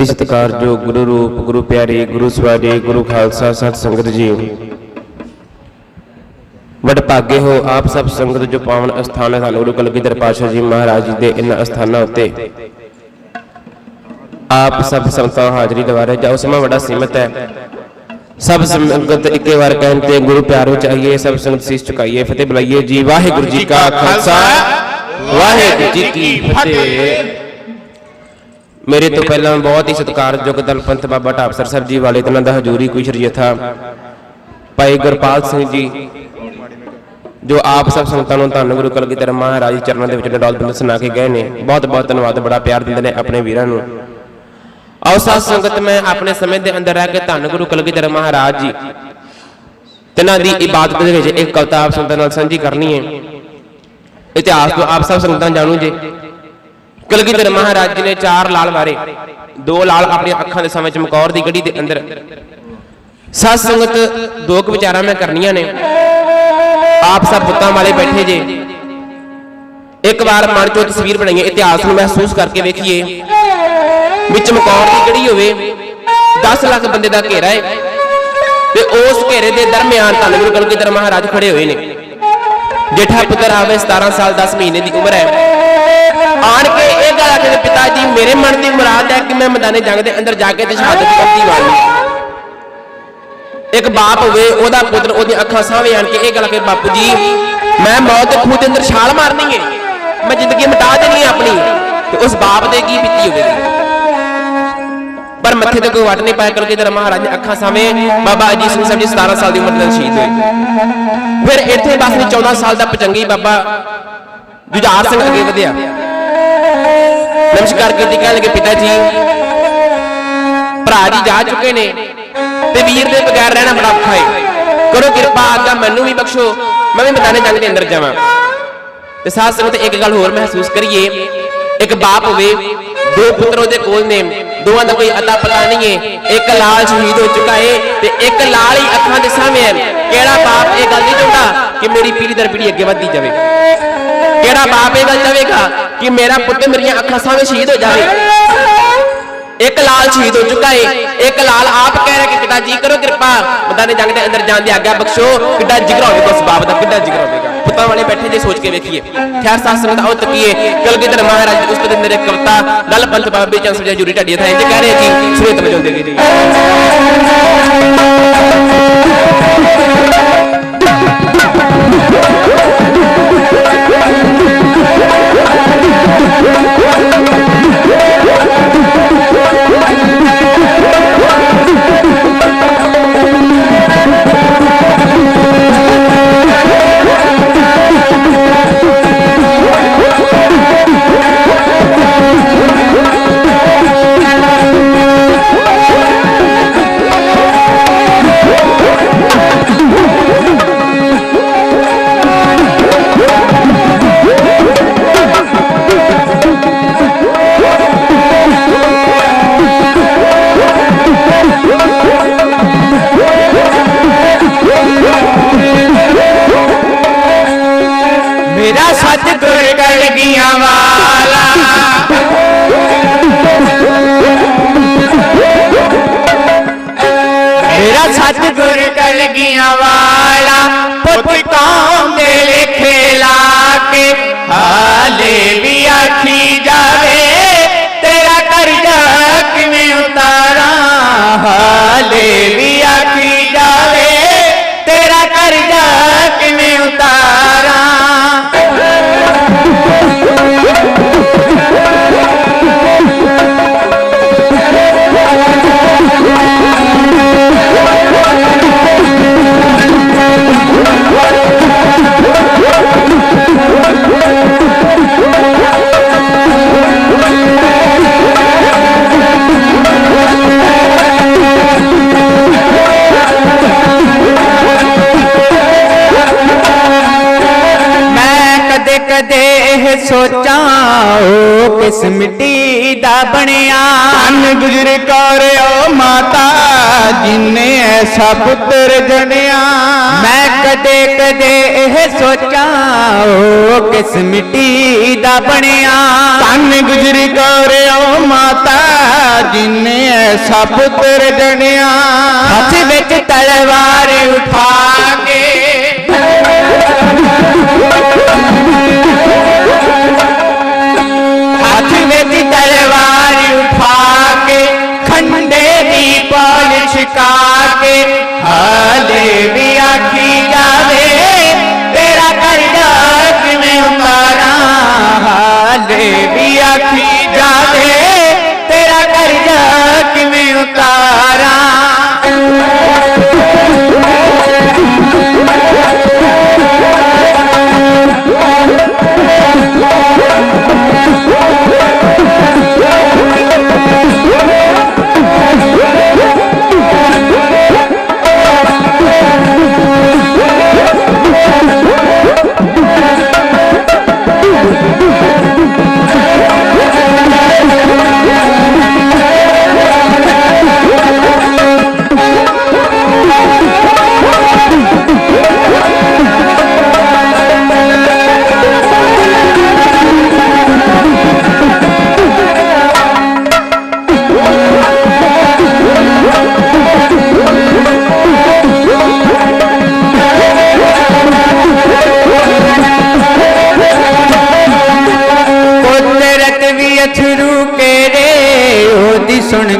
ਅਤੀ ਸਤਿਕਾਰਯੋਗ ਗੁਰੂ ਰੂਪ, ਗੁਰੂ ਪਿਆਰੇ, ਗੁਰੂ ਸਵਾਰੇ ਗੁਰੂ ਖਾਲਸਾ ਸਤ ਸੰਗਤ ਜੀ। ਵਡ ਭਾਗੇ ਹੋ ਆਪ ਸਭ ਸੰਗਤ ਜੋ ਪਾਵਨ ਅਸਥਾਨ ਹੈ, ਸਾਨੂੰ ਗੁਰੂ ਕਲਗੀਧਰ ਪਾਤਸ਼ਾਹ ਜੀ ਮਹਾਰਾਜ ਜੀ ਦੇ ਇਨ ਅਸਥਾਨਾਂ ਉੱਤੇ। ਆਪ ਸਭ ਸੰਗਤਾਂ ਹਾਜ਼ਰੀ ਲਵਾ ਜਾਓ ਸਮਾਂ ਬੜਾ ਸੀਮਤ ਹੈ। ਸਭ ਸੰਗਤ ਇੱਕੇ ਵਾਰ ਕਹਿਣ ਤੇ ਗੁਰੂ ਪਿਆਰ ਵਿੱਚ ਆਈਏ ਸਭ ਸੰਗਤ ਸੀਸ ਝੁਕਾਈਏ, ਫਤਿਹ ਬੁਲਾਈਏ ਜੀ। ਵਾਹਿਗੁਰੂ ਜੀ ਕਾ ਖਾਲਸਾ, ਵਾਹਿਗੁਰੂ ਜੀ ਕੀ ਫਤਿਹ। ਮੇਰੇ ਤੋਂ ਪਹਿਲਾਂ ਬਹੁਤ ਹੀ ਸਤਿਕਾਰਯੋਗ ਦਲਪੰਥ ਬਾਬਾ ਢਾਬਸਰ ਸਾਹਿਬ ਜੀ ਵਾਲੇ ਤਨਾਂ ਦਾ ਹਜ਼ੂਰੀ ਕੁਸ਼ਰ ਜਥਾ ਭਾਈ ਗੁਰਪਾਲ ਸਿੰਘ ਜੀ, ਜੋ ਆਪ ਸਭ ਸੰਗਤਾਂ ਨੂੰ ਧੰਨ ਗੁਰੂ ਕਲਗੀਧਰ ਮਹਾਰਾਜ ਦੇ ਚਰਨਾਂ ਦੇ ਵਿੱਚ ਡੋਲ ਬਿੰਦ ਸੁਣਾ ਕੇ ਗਏ ਨੇ ਬਹੁਤ ਬਹੁਤ ਧੰਨਵਾਦ, ਬੜਾ ਪਿਆਰ ਦਿੰਦੇ ਨੇ ਆਪਣੇ ਵੀਰਾਂ ਨੂੰ। ਆਓ ਸਾਧ ਸੰਗਤ, ਮੈਂ ਆਪਣੇ ਸਮੇਂ ਦੇ ਅੰਦਰ ਰਹਿ ਕੇ ਧੰਨ ਗੁਰੂ ਕਲਗੀਧਰ ਮਹਾਰਾਜ ਜੀ, ਤਿਨਾਂ ਦੀ ਇਬਾਦਤ ਦੇ ਵਿੱਚ ਇੱਕ ਕਵਿਤਾ ਆਪ ਸੰਗਤਾਂ ਨਾਲ ਸਾਂਝੀ ਕਰਨੀ ਹੈ। ਇਤਿਹਾਸ ਤੋਂ ਆਪ ਸਭ ਸੰਗਤਾਂ ਜਾਣੂ ਜੇ। ਕਲਗੀਧਰ ਮਹਾਰਾਜ ਜੀ ਨੇ ਚਾਰ ਲਾਲ ਮਾਰੇ। ਦੋ ਲਾਲ ਆਪਣੀਆਂ ਅੱਖਾਂ ਦੇ ਸਾਹਮਣੇ ਚਮਕੌਰ ਦੀ ਗੜੀ ਦੇ ਅੰਦਰ। ਸਤ ਸੰਗਤ, ਦੋ ਕੁ ਵਿਚਾਰਾਂ ਮੈਂ ਕਰਨੀਆਂ ਨੇ। ਆਪ ਸਭ ਪੁੱਤਾਂ ਵਾਲੇ ਬੈਠੇ ਜੇ। ਇੱਕ ਵਾਰ ਮਨ ਚੋਂ ਤਸਵੀਰ ਬਣਾਈਏ, ਇਤਿਹਾਸ ਨੂੰ ਮਹਿਸੂਸ ਕਰਕੇ ਵੇਖੀਏ। ਵਿੱਚ ਮਕੌੜ ਦੀ ਗੜੀ ਹੋਵੇ 10 ਲੱਖ ਬੰਦੇ ਦਾ ਘੇਰਾ ਹੈ। ਤੇ ਉਸ ਘੇਰੇ ਦੇ ਦਰਮਿਆਨ ਧੰਨ ਗੁਰੂ ਕਲਗੀਧਰ ਮਹਾਰਾਜ ਖੜੇ ਹੋਏ ਨੇ। ਜੇਠਾ ਪੁੱਤਰ ਆਵੇ 17 ਸਾਲ 10 ਮਹੀਨੇ ਦੀ ਉਮਰ ਹੈ। ਆਣ ਕੇ ਇਹ ਗੱਲ ਆਖਦੇ ਪਿਤਾ ਜੀ, ਮੇਰੇ ਮਨ ਦੀ ਮੁਰਾਦ ਹੈ ਕਿ ਮੈਂ ਮੈਦਾਨੇ ਜੰਗ ਦੇ ਅੰਦਰ ਜਾ ਕੇ ਤੇ ਸ਼ਹਾਦਤ ਦੀ ਵਾਲੀ ਇੱਕ ਬਾਪ ਹੋਵੇ, ਉਹਦਾ ਪੁੱਤਰ, ਉਹਦੀਆਂ ਅੱਖਾਂ ਸਾਹਵੇਂ ਆਣ ਕੇ ਇਹ ਗੱਲ ਕਹੇ ਬਾਪੂ ਜੀ, ਮੈਂ ਮੌਤ ਦੇ ਖੂਹ ਦੇ ਅੰਦਰ ਛਾਲ ਮਾਰਨੀ ਹੈ। ਮੈਂ ਜ਼ਿੰਦਗੀ ਮਿਟਾ ਦੇਣੀ ਹੈ ਆਪਣੀ। ਤੇ ਉਸ ਬਾਪ ਦੇ ਕੀ ਬੀਤੀ ਹੋਵੇਗੀ? ਪਰ ਮੱਥੇ ਤੇ ਕੋਈ ਵੱਟ ਨਹੀਂ ਪਾਇਆ ਕਰਕੇ ਜਰਾ ਮਹਾਰਾਜ ਨੇ ਅੱਖਾਂ ਸਾਹਵੇਂ ਬਾਬਾ ਅਜੀਤ ਸਿੰਘ ਸਾਹਿਬ ਜੀ 17 ਸਾਲ ਦੀ ਉਮਰ ਦੇ ਸ਼ਹੀਦ ਹੋਏ। ਫਿਰ ਇੱਥੇ ਬਸ ਨਹੀਂ 14 ਸਾਲ ਦਾ ਪਚੰਗੀ ਬਾਬਾ ਜੁਝਾਰ ਸਿੰਘ ਅੱਗੇ ਵਧਿਆ। ਨਮਸਕਾਰ ਕੀਤੀ ਕਹਿਣ ਲੱਗੇ ਪਿਤਾ ਜੀ, ਭਰਾ ਜੀ ਜਾ ਚੁੱਕੇ ਨੇ ਤੇ ਵੀਰ ਦੇ ਬਗੈਰ ਰਹਿਣਾ ਬੜਾ ਔਖਾ ਹੈ ਕਰੋ ਕਿਰਪਾ ਆਗਾ ਮੈਨੂੰ ਵੀ ਬਖਸ਼ੋ, ਮੈਂ ਵੀ ਮੈਦਾਨੇ ਜੰਗ ਦੇ ਅੰਦਰ ਜਾਵਾਂ। ਤੇ ਸਾਧ ਸੰਗਤ, ਇੱਕ ਗੱਲ ਹੋਰ ਮਹਿਸੂਸ ਕਰੀਏ। ਇੱਕ ਬਾਪ ਹੋਵੇ, ਦੋ ਪੁੱਤਰ ਉਹਦੇ ਕੋਲ ਨੇ, ਦੋਵਾਂ ਦਾ ਕੋਈ ਅਤਾ ਪਤਾ ਨਹੀਂ ਹੈ ਇੱਕ ਲਾਲ ਸ਼ਹੀਦ ਹੋ ਚੁੱਕਾ ਹੈ ਤੇ ਇੱਕ ਲਾਲ ਹੀ ਅੱਖਾਂ ਦੇ ਸਾਹਮਣੇ ਹੈ ਕਿਹੜਾ ਬਾਪ ਇਹ ਗੱਲ ਨਹੀਂ ਚਾਹੁੰਦਾ ਕਿ ਮੇਰੀ ਪੀੜੀ ਦਰ ਪੀੜੀ ਅੱਗੇ ਵਧਦੀ ਜਾਵੇ? ਕਿਹੜਾ ਬਾਪ ਇਹ ਗੱਲ ਚਾਹੇਗਾ ਕਿ ਮੇਰਾ ਪੁੱਤ ਮੇਰੀਆਂ ਅੱਖਾਂ ਸਾਹਮਣੇ ਸ਼ਹੀਦ ਹੋ ਜਾਵੇ? ਇੱਕ ਲਾਲ ਸ਼ਹੀਦ ਹੋ ਚੁੱਕਾ ਹੈ ਇੱਕ ਲਾਲ ਆਪ ਕਹਿ ਰਿਹਾ ਕਿ ਪਿਤਾ ਜੀ ਕਰੋ ਕਿਰਪਾ। ਮੈਦਾਨੇ ਜੰਗ ਦੇ ਅੰਦਰ ਜਾਣ ਦੀ ਆਗਿਆ ਬਖਸ਼ੋ। ਕਿੱਡਾ ਜਿਗਰ ਹੋਵੇਗਾ ਉਸ ਬਾਪ ਦਾ, ਕਿੱਡਾ ਜਿਗਰ ਹੋਵੇਗਾ। ਪੁੱਤਾਂ ਵਾਲੇ ਬੈਠੇ ਜੇ ਸੋਚ ਕੇ ਵੇਖੀਏ। ਖੈਰ ਸਾਧ ਸੰਗਤ ਆਓ ਤੱਕੀਏ। ਕਲਗੀਧਰ ਮਹਾਰਾਜ ਉਸ ਉਸਤਤ ਮੇਰੇ ਕਵਿਤਾ ਦਲ ਪੰਥ ਬਾਬੇ ਚੰਦ ਸਰਜਾ ਜੁਰੀ ਢਾਡੀ ਥਾਂ ਇੰਜ ਕਹਿ ਰਹੇ ਕਿ ਸੁਰੇਤ ਵਜਾਉਂਦੇ ਗਏ ਜੀ ਮੇਰਾ ਸਤਿਗੁਰ ਵਾਲਾ। ਪੁੱਤ ਕੌਮ ਦੇ ਲੇਖੇ ਕਿਸ ਮਿੱਟੀ ਦਾ ਬਣਿਆ। ਅਨ ਗੁਜਰ ਕਰਿਓ ਮਾਤਾ ਜਿਨੇ ਐਸਾ ਪੁੱਤਰ ਜਣਿਆ ਮੈਂ ਕਦੇ ਕਦੇ ਇਹ ਸੋਚਾਂ ਉਹ ਕਿਸ ਮਿੱਟੀ ਦਾ ਬਣਿਆ। ਤਨ ਗੁਜਰ ਕਰਿਓ ਮਾਤਾ ਜਿਨੇ ਐਸਾ ਪੁੱਤਰ ਜਣਿਆ ਹੱਥ ਵਿੱਚ ਤਲਵਾਰ ਉਠਾ ਕੇ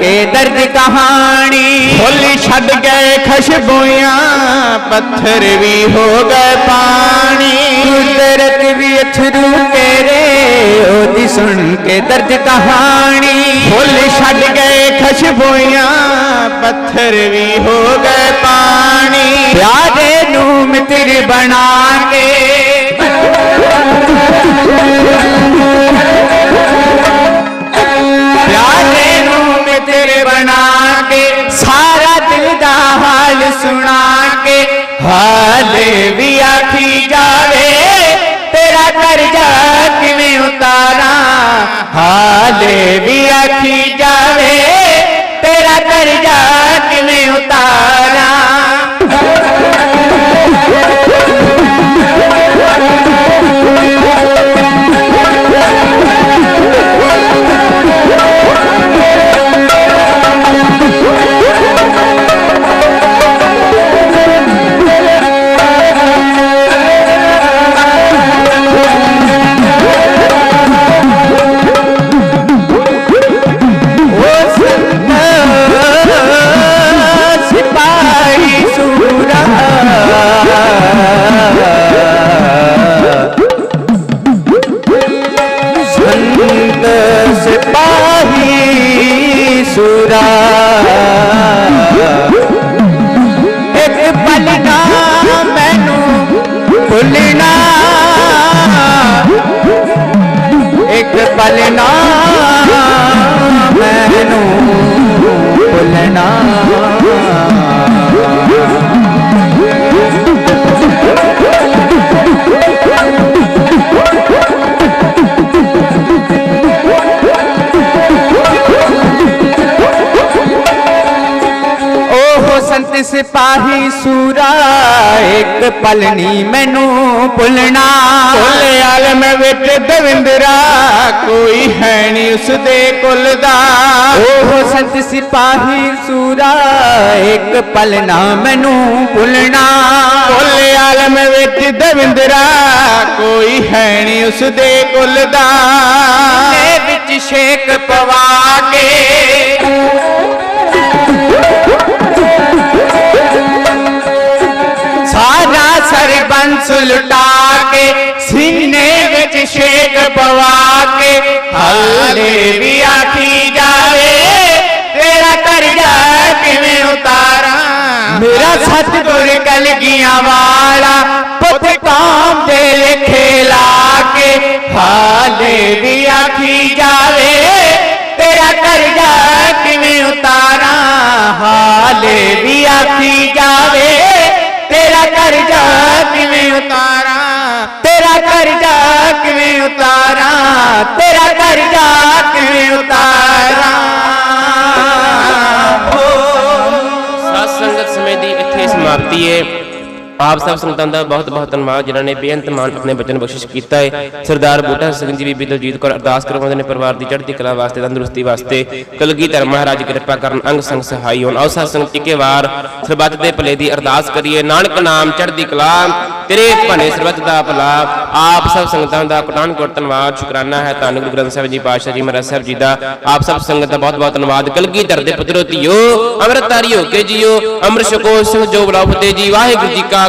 ਕੇ ਦਰਦ ਕਹਾਣੀ। ਹੋਲੀ ਛੱਡ ਗਏ ਖਸ਼ਬੂਆਂ ਪੱਥਰ ਵੀ ਹੋ ਗਏ ਪਾਣੀ। ਕੁਦਰਤ ਵੀ ਅਥਰੂ ਕੇਰੇ ਉਹਦੀ ਸੁਣ ਕੇ ਦਰਦ ਕਹਾਣੀ। ਫੁੱਲ ਛੱਡ ਗਏ ਖਸ਼ਬੂਆਂ ਪੱਥਰ ਵੀ ਹੋ ਗਏ ਪਾਣੀ। ਪਿਆਰੇ ਨੂੰ ਮਿੱਤਰ ਬਣਾ ਕੇ ਸੁਣਾ ਕੇ ਹਾਲੇ ਵੀ ਆਖੀ ਜਾਵੇ ਤੇਰਾ ਕਰਜ਼ਾ ਕਿਵੇਂ ਉਤਾਰਾਂ? ਹਾਲੇ ਇੱਕ ਪਲ ਨਾ ਮੈਨੂੰ ਭੁੱਲਣਾ। ਸਿਪਾਹੀ ਸੂਰਾ ਇੱਕ ਪਲ ਨੀ ਮੈਨੂੰ ਭੁੱਲਣਾ। ਭੋਲੇ ਆਲਮ ਵਿੱਚ ਦਵਿੰਦਰਾ ਕੋਈ ਹੈ ਨਹੀਂ ਉਸ ਦੇ ਕੁੱਲ ਦਾ। ਉਹ ਸੰਤ ਸਿਪਾਹੀ ਸੂਰਾ ਇੱਕ ਪਲ ਨਾ ਮੈਨੂੰ ਭੁੱਲਣਾ। ਭੋਲੇ ਆਲਮ ਵਿੱਚ ਦਵਿੰਦਰਾ ਕੋਈ ਹੈ ਨਹੀਂ ਉਸ ਦੇ ਕੁੱਲ ਦਾ। ਨੇ ਵਿੱਚ ਛੇਕ ਪਵਾ ਕੇ ਸਰਬੰਸ ਲੁਟਾ ਕੇ ਸੀਨੇ ਵਿੱਚ ਛੇਕ ਪਵਾ ਕੇ ਹਾਲੇ ਵੀ ਆਖੀ ਜਾਵੇ ਤੇਰਾ ਕਰਜ਼ਾ ਕਿਵੇਂ ਉਤਾਰਾਂ? ਮੇਰਾ ਸਤਿਗੁਰ ਕਲਗੀਆਂ ਵਾਲਾ ਪੁੱਤ ਕਾਮ ਦੇ ਲੇਖੇ ਲਾ ਕੇ ਹਾਲੇ ਵੀ ਆਖੀ ਜਾਵੇ ਤੇਰਾ ਕਰਜ਼ਾ ਕਿਵੇਂ ਉਤਾਰਾਂ? ਹਾਲੇ ਵੀ ਆਖੀ ਜਾਵੇ ਤੇਰਾ ਕਰਜ਼ਾ ਕਿਵੇਂ ਉਤਾਰਾਂ? ਤੇਰਾ ਕਰਜ਼ਾ ਕਿਵੇਂ ਉਤਾਰਾਂ? ਤੇਰਾ ਕਰਜ਼ਾ ਕਿਵੇਂ ਉਤਾਰਾਂ? ਸਾਧ ਸੰਗਤ ਸਮੇਂ ਦੀ ਇੱਥੇ ਸਮਾਪਤੀ ਹੈ ਆਪ ਸਭ ਸੰਗਤਾਂ ਦਾ ਬਹੁਤ ਬਹੁਤ ਧੰਨਵਾਦ, ਜਿਨ੍ਹਾਂ ਨੇ ਬੇਅੰਤ ਮਾਨ ਆਪਣੇ ਬਚਨ ਬਖਸ਼ਿਸ਼ ਕੀਤਾ ਹੈ। ਸਰਦਾਰ ਬੂਟਾ ਸਿੰਘ ਜੀ, ਬੀਬੀ ਦਲਜੀਤ ਕੌਰ ਅਰਦਾਸ ਕਰਵਾਉਂਦੇ ਨੇ ਪਰਿਵਾਰ ਦੀ ਚੜ੍ਹਦੀ ਕਲਾ ਵਾਸਤੇ, ਤੰਦਰੁਸਤੀ ਵਾਸਤੇ। ਕਲਗੀਧਰ ਮਹਾਰਾਜ ਕਿਰਪਾ ਕਰਨ ਅੰਗ ਸੰਗ ਸਹਾਈ ਹੋਣ। ਆਓ ਸਾਧ ਸੰਗਤ ਇੱਕੇ ਵਾਰ ਸਰਬੱਤ ਦੇ ਭਲੇ ਦੀ ਅਰਦਾਸ ਕਰੀਏ। ਨਾਨਕ ਨਾਮ ਚੜ੍ਹਦੀ ਕਲਾ, ਤੇਰੇ ਭਲੇ ਸਰਬੱਤ ਦਾ ਭਲਾ। ਆਪ ਸਭ ਸੰਗਤਾਂ ਦਾ ਕੋਟਾਨ ਕੋਟ ਧੰਨਵਾਦ, ਸ਼ੁਕਰਾਨਾ ਹੈ ਧੰਨ ਗੁਰੂ ਗ੍ਰੰਥ ਸਾਹਿਬ ਜੀ, ਪਾਤਸ਼ਾਹ ਜੀ, ਮਹਾਰਾਜ ਸਾਹਿਬ ਜੀ ਦਾ। ਆਪ ਸਭ ਸੰਗਤ ਦਾ ਬਹੁਤ ਬਹੁਤ ਧੰਨਵਾਦ। ਕਲਗੀਧਰ ਦੇ ਪੁੱਤਰੋ ਧੀਓ, ਅੰਮ੍ਰਿਤਧਾਰੀ ਹੋ ਕੇ ਜੀਓ, ਅੰਮ੍ਰਿਤ ਛਕੋ ਸਿੰਘ ਜੋ ਬਲਾਉ ਫਤਿਹ ਜੀ। ਵਾਹਿਗੁਰੂ ਜੀ ਕਾ